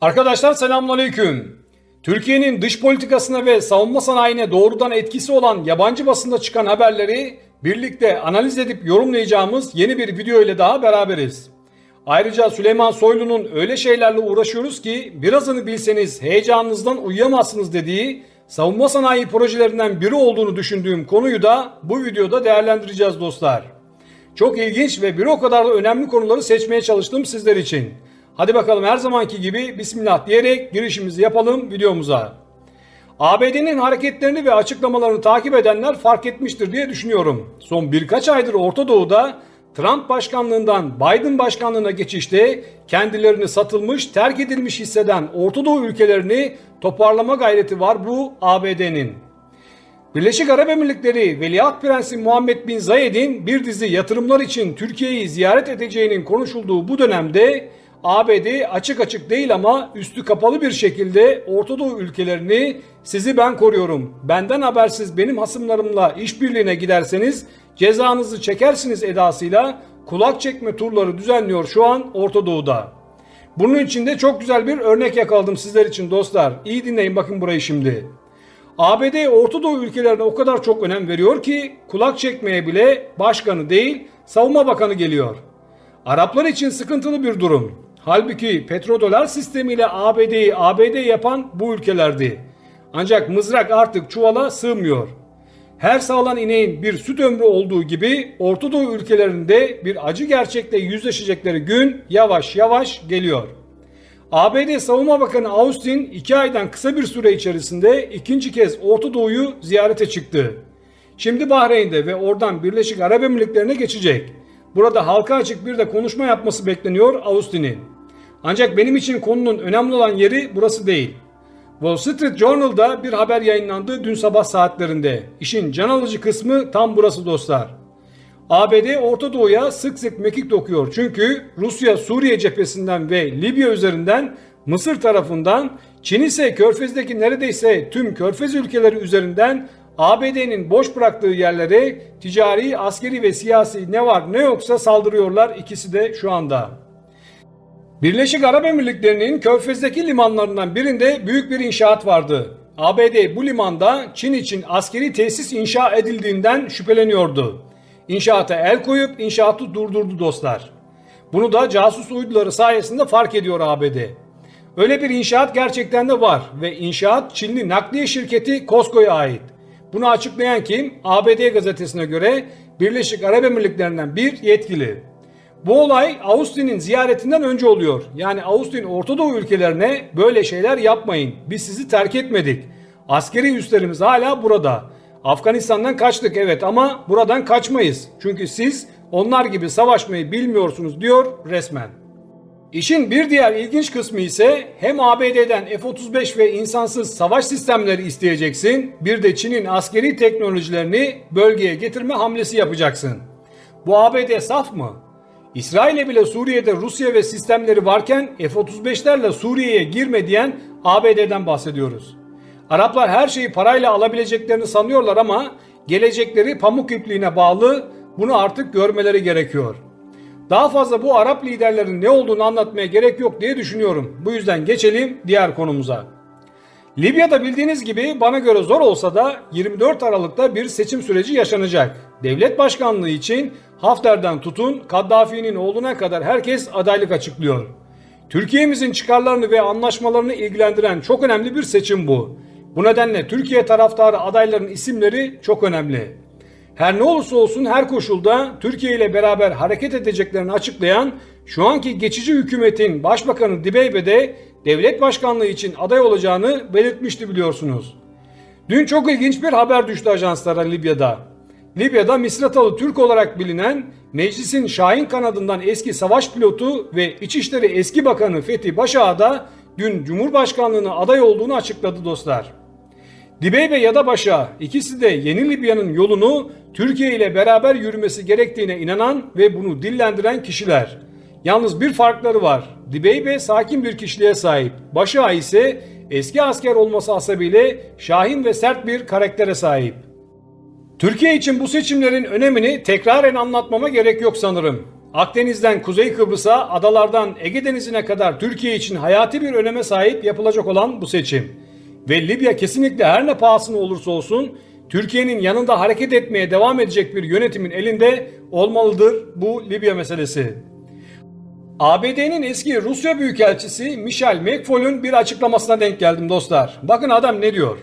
Arkadaşlar selamünaleyküm. Türkiye'nin dış politikasına ve savunma sanayine doğrudan etkisi olan yabancı basında çıkan haberleri birlikte analiz edip yorumlayacağımız yeni bir video ile daha beraberiz. Ayrıca Süleyman Soylu'nun öyle şeylerle uğraşıyoruz ki birazını bilseniz heyecanınızdan uyuyamazsınız dediği savunma sanayi projelerinden biri olduğunu düşündüğüm konuyu da bu videoda değerlendireceğiz dostlar. Çok ilginç ve bir o kadar da önemli konuları seçmeye çalıştım sizler için. Hadi bakalım her zamanki gibi Bismillah diyerek girişimizi yapalım videomuza. ABD'nin hareketlerini ve açıklamalarını takip edenler fark etmiştir diye düşünüyorum. Son birkaç aydır Orta Doğu'da Trump başkanlığından Biden başkanlığına geçişte kendilerini satılmış, terk edilmiş hisseden Orta Doğu ülkelerini toparlama gayreti var bu ABD'nin. Birleşik Arap Emirlikleri Veliaht Prensi Muhammed Bin Zayed'in bir dizi yatırımlar için Türkiye'yi ziyaret edeceğinin konuşulduğu bu dönemde ABD açık açık değil ama üstü kapalı bir şekilde Orta Doğu ülkelerini sizi ben koruyorum. Benden habersiz benim hasımlarımla işbirliğine giderseniz cezanızı çekersiniz edasıyla kulak çekme turları düzenliyor şu an Orta Doğu'da. Bunun için de çok güzel bir örnek yakaladım sizler için dostlar. İyi dinleyin bakın burayı şimdi. ABD Orta Doğu ülkelerine o kadar çok önem veriyor ki kulak çekmeye bile başkanı değil savunma bakanı geliyor. Araplar için sıkıntılı bir durum. Halbuki petrodolar sistemiyle ABD'yi ABD yapan bu ülkelerdi. Ancak mızrak artık çuvala sığmıyor. Her sağlan ineğin bir süt ömrü olduğu gibi Orta Doğu ülkelerinde bir acı gerçekle yüzleşecekleri gün yavaş yavaş geliyor. ABD Savunma Bakanı Austin iki aydan kısa bir süre içerisinde ikinci kez Orta Doğu'yu ziyarete çıktı. Şimdi Bahreyn'de ve oradan Birleşik Arap Emirlikleri'ne geçecek. Burada halka açık bir de konuşma yapması bekleniyor Austin'in. Ancak benim için konunun önemli olan yeri burası değil. Wall Street Journal'da bir haber yayınlandı dün sabah saatlerinde. İşin can alıcı kısmı tam burası dostlar. ABD Orta Doğu'ya sık sık mekik dokuyor. Çünkü Rusya Suriye cephesinden ve Libya üzerinden Mısır tarafından Çin ise Körfez'deki neredeyse tüm Körfez ülkeleri üzerinden ABD'nin boş bıraktığı yerlere ticari, askeri ve siyasi ne var ne yoksa saldırıyorlar ikisi de şu anda. Birleşik Arap Emirlikleri'nin Körfez'deki limanlarından birinde büyük bir inşaat vardı. ABD bu limanda Çin için askeri tesis inşa edildiğinden şüpheleniyordu. İnşaata el koyup inşaatı durdurdu dostlar. Bunu da casus uyduları sayesinde fark ediyor ABD. Öyle bir inşaat gerçekten de var ve inşaat Çinli nakliye şirketi Costco'ya ait. Bunu açıklayan kim? ABD gazetesine göre Birleşik Arap Emirlikleri'nden bir yetkili. Bu olay Austin'in ziyaretinden önce oluyor. Yani Austin Orta Doğu ülkelerine böyle şeyler yapmayın. Biz sizi terk etmedik. Askeri üslerimiz hala burada. Afganistan'dan kaçtık evet ama buradan kaçmayız. Çünkü siz onlar gibi savaşmayı bilmiyorsunuz diyor resmen. İşin bir diğer ilginç kısmı ise hem ABD'den F-35 ve insansız savaş sistemleri isteyeceksin, bir de Çin'in askeri teknolojilerini bölgeye getirme hamlesi yapacaksın. Bu ABD saf mı? İsrail'e bile Suriye'de Rusya ve sistemleri varken F-35'lerle Suriye'ye girme diyen ABD'den bahsediyoruz. Araplar her şeyi parayla alabileceklerini sanıyorlar ama gelecekleri pamuk ipliğine bağlı bunu artık görmeleri gerekiyor. Daha fazla bu Arap liderlerin ne olduğunu anlatmaya gerek yok diye düşünüyorum. Bu yüzden geçelim diğer konumuza. Libya'da bildiğiniz gibi bana göre zor olsa da 24 Aralık'ta bir seçim süreci yaşanacak. Devlet başkanlığı için Hafter'den tutun Kaddafi'nin oğluna kadar herkes adaylık açıklıyor. Türkiye'mizin çıkarlarını ve anlaşmalarını ilgilendiren çok önemli bir seçim bu. Bu nedenle Türkiye taraftarı adayların isimleri çok önemli. Her ne olursa olsun her koşulda Türkiye ile beraber hareket edeceklerini açıklayan şu anki geçici hükümetin başbakanı Dibeybe de devlet başkanlığı için aday olacağını belirtmişti biliyorsunuz. Dün çok ilginç bir haber düştü ajanslara Libya'da. Libya'da Misratalı Türk olarak bilinen meclisin Şahin kanadından eski savaş pilotu ve İçişleri eski bakanı Fethi Başağa da dün Cumhurbaşkanlığına aday olduğunu açıkladı dostlar. Dibeybe ya da Başa ikisi de yeni Libya'nın yolunu Türkiye ile beraber yürümesi gerektiğine inanan ve bunu dillendiren kişiler. Yalnız bir farkları var. Dibeybe sakin bir kişiliğe sahip. Başa ise eski asker olması hasebiyle şahin ve sert bir karaktere sahip. Türkiye için bu seçimlerin önemini tekraren anlatmama gerek yok sanırım. Akdeniz'den Kuzey Kıbrıs'a, adalardan Ege Denizi'ne kadar Türkiye için hayati bir öneme sahip yapılacak olan bu seçim. Ve Libya kesinlikle her ne pahasına olursa olsun Türkiye'nin yanında hareket etmeye devam edecek bir yönetimin elinde olmalıdır bu Libya meselesi. ABD'nin eski Rusya Büyükelçisi Michel McFaul'ün bir açıklamasına denk geldim dostlar. Bakın adam ne diyor?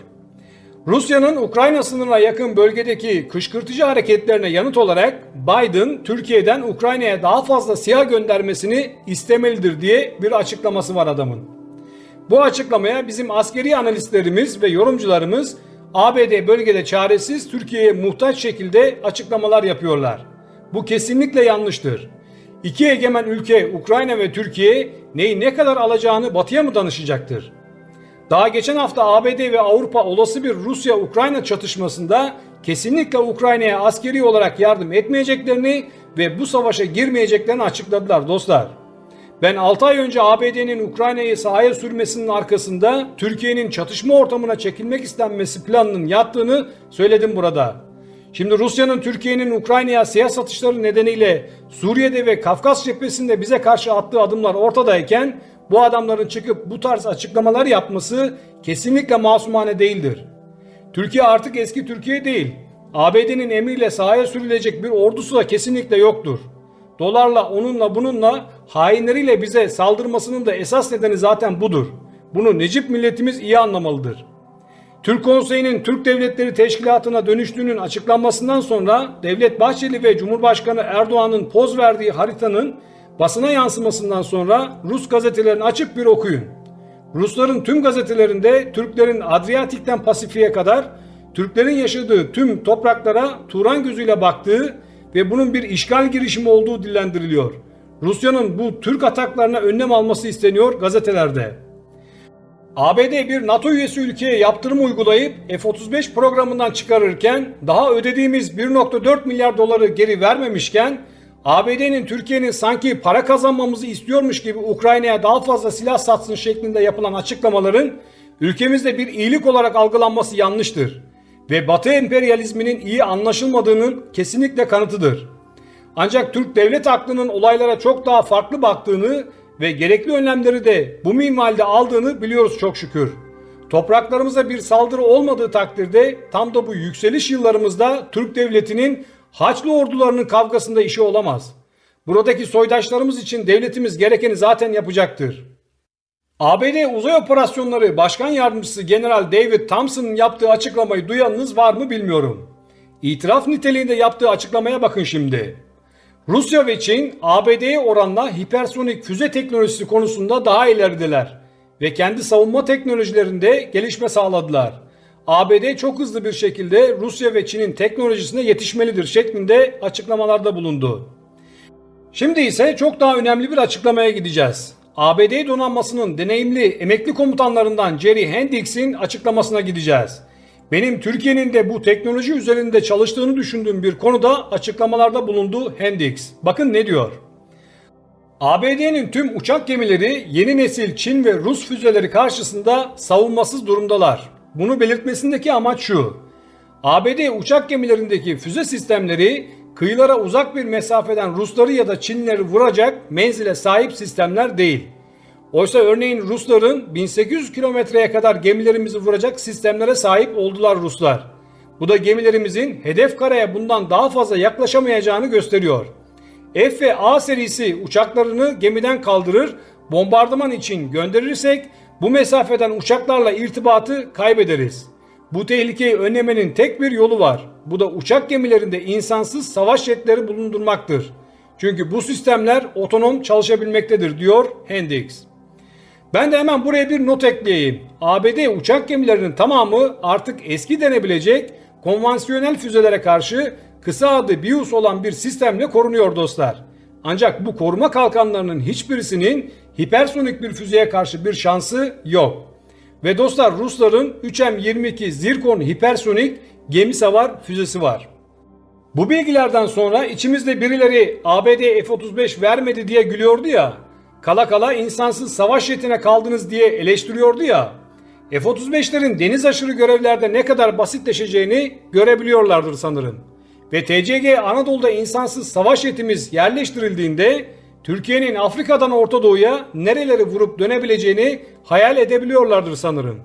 Rusya'nın Ukrayna sınırına yakın bölgedeki kışkırtıcı hareketlerine yanıt olarak Biden Türkiye'den Ukrayna'ya daha fazla siyah göndermesini istemelidir diye bir açıklaması var adamın. Bu açıklamaya bizim askeri analistlerimiz ve yorumcularımız ABD bölgede çaresiz Türkiye'ye muhtaç şekilde açıklamalar yapıyorlar. Bu kesinlikle yanlıştır. İki egemen ülke Ukrayna ve Türkiye neyi ne kadar alacağını batıya mı danışacaktır? Daha geçen hafta ABD ve Avrupa olası bir Rusya-Ukrayna çatışmasında kesinlikle Ukrayna'ya askeri olarak yardım etmeyeceklerini ve bu savaşa girmeyeceklerini açıkladılar dostlar. Ben 6 ay önce ABD'nin Ukrayna'yı sahaya sürmesinin arkasında Türkiye'nin çatışma ortamına çekilmek istenmesi planının yattığını söyledim burada. Şimdi Rusya'nın Türkiye'nin Ukrayna'ya silah satışları nedeniyle Suriye'de ve Kafkas cephesinde bize karşı attığı adımlar ortadayken bu adamların çıkıp bu tarz açıklamalar yapması kesinlikle masumane değildir. Türkiye artık eski Türkiye değil. ABD'nin emriyle sahaya sürülecek bir ordusu da kesinlikle yoktur. Dolarla, onunla, bununla hainleriyle bize saldırmasının da esas nedeni zaten budur. Bunu Necip milletimiz iyi anlamalıdır. Türk Konseyi'nin Türk Devletleri Teşkilatı'na dönüştüğünün açıklanmasından sonra Devlet Bahçeli ve Cumhurbaşkanı Erdoğan'ın poz verdiği haritanın basına yansımasından sonra Rus gazetelerini açıp bir okuyun. Rusların tüm gazetelerinde Türklerin Adriyatik'ten Pasifik'e kadar Türklerin yaşadığı tüm topraklara Turan gözüyle baktığı ve bunun bir işgal girişimi olduğu dillendiriliyor. Rusya'nın bu Türk ataklarına önlem alması isteniyor gazetelerde. ABD bir NATO üyesi ülkeye yaptırım uygulayıp F-35 programından çıkarırken daha ödediğimiz 1.4 milyar doları geri vermemişken ABD'nin Türkiye'nin sanki para kazanmamızı istiyormuş gibi Ukrayna'ya daha fazla silah satsın şeklinde yapılan açıklamaların ülkemizde bir iyilik olarak algılanması yanlıştır ve Batı emperyalizminin iyi anlaşılmadığının kesinlikle kanıtıdır. Ancak Türk devlet aklının olaylara çok daha farklı baktığını ve gerekli önlemleri de bu minvalde aldığını biliyoruz çok şükür. Topraklarımıza bir saldırı olmadığı takdirde tam da bu yükseliş yıllarımızda Türk devletinin Haçlı ordularının kavgasında işi olamaz. Buradaki soydaşlarımız için devletimiz gerekeni zaten yapacaktır. ABD Uzay Operasyonları Başkan Yardımcısı General David Thompson'ın yaptığı açıklamayı duyanınız var mı bilmiyorum. İtiraf niteliğinde yaptığı açıklamaya bakın şimdi. Rusya ve Çin ABD'ye oranla hipersonik füze teknolojisi konusunda daha ilerideler ve kendi savunma teknolojilerinde gelişme sağladılar. ABD çok hızlı bir şekilde Rusya ve Çin'in teknolojisine yetişmelidir şeklinde açıklamalarda bulundu. Şimdi ise çok daha önemli bir açıklamaya gideceğiz. ABD donanmasının deneyimli emekli komutanlarından Jerry Hendricks'in açıklamasına gideceğiz. Benim Türkiye'nin de bu teknoloji üzerinde çalıştığını düşündüğüm bir konuda açıklamalarda bulundu Hendricks. Bakın ne diyor. ABD'nin tüm uçak gemileri yeni nesil Çin ve Rus füzeleri karşısında savunmasız durumdalar. Bunu belirtmesindeki amaç şu. ABD uçak gemilerindeki füze sistemleri kıyılara uzak bir mesafeden Rusları ya da Çinleri vuracak menzile sahip sistemler değil. Oysa örneğin Rusların 1800 kilometreye kadar gemilerimizi vuracak sistemlere sahip oldular Ruslar. Bu da gemilerimizin hedef karaya bundan daha fazla yaklaşamayacağını gösteriyor. F ve A serisi uçaklarını gemiden kaldırır, bombardıman için gönderirsek bu mesafeden uçaklarla irtibatı kaybederiz. Bu tehlikeyi önlemenin tek bir yolu var. Bu da uçak gemilerinde insansız savaş jetleri bulundurmaktır. Çünkü bu sistemler otonom çalışabilmektedir diyor Hendricks. Ben de hemen buraya bir not ekleyeyim. ABD uçak gemilerinin tamamı artık eski denebilecek konvansiyonel füzelere karşı kısa adı BIUS olan bir sistemle korunuyor dostlar. Ancak bu koruma kalkanlarının hiçbirisinin hipersonik bir füzeye karşı bir şansı yok. Ve dostlar Rusların 3M22 Zircon hipersonik gemi savar füzesi var. Bu bilgilerden sonra içimizde birileri ABD F-35 vermedi diye gülüyordu ya. Kala kala insansız savaş jetine kaldınız diye eleştiriyordu ya. F-35'lerin deniz aşırı görevlerde ne kadar basitleşeceğini görebiliyorlardır sanırım. ve TCG Anadolu'da insansız savaş yetimiz yerleştirildiğinde Türkiye'nin Afrika'dan Orta Doğu'ya nereleri vurup dönebileceğini hayal edebiliyorlardır sanırım.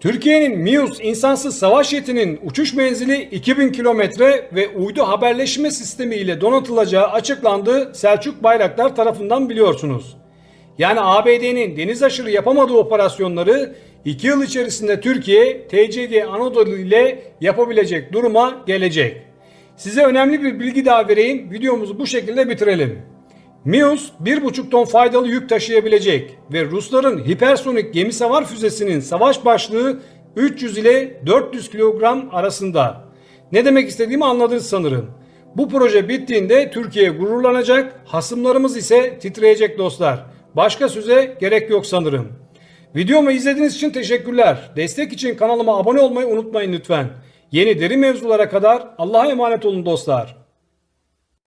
Türkiye'nin MİUS insansız savaş jetinin uçuş menzili 2000 kilometre ve uydu haberleşme sistemi ile donatılacağı açıklandı Selçuk Bayraktar tarafından biliyorsunuz. Yani ABD'nin deniz aşırı yapamadığı operasyonları 2 yıl içerisinde Türkiye TCG Anadolu ile yapabilecek duruma gelecek. Size önemli bir bilgi daha vereyim. Videomuzu bu şekilde bitirelim. Mius 1,5 ton faydalı yük taşıyabilecek ve Rusların hipersonik gemi savar füzesinin savaş başlığı 300 ile 400 kilogram arasında. Ne demek istediğimi anladınız sanırım. Bu proje bittiğinde Türkiye gururlanacak, hasımlarımız ise titreyecek dostlar. Başka söze gerek yok sanırım. Videomu izlediğiniz için teşekkürler. Destek için kanalıma abone olmayı unutmayın lütfen. Yeni deri mevzulara kadar Allah'a emanet olun dostlar.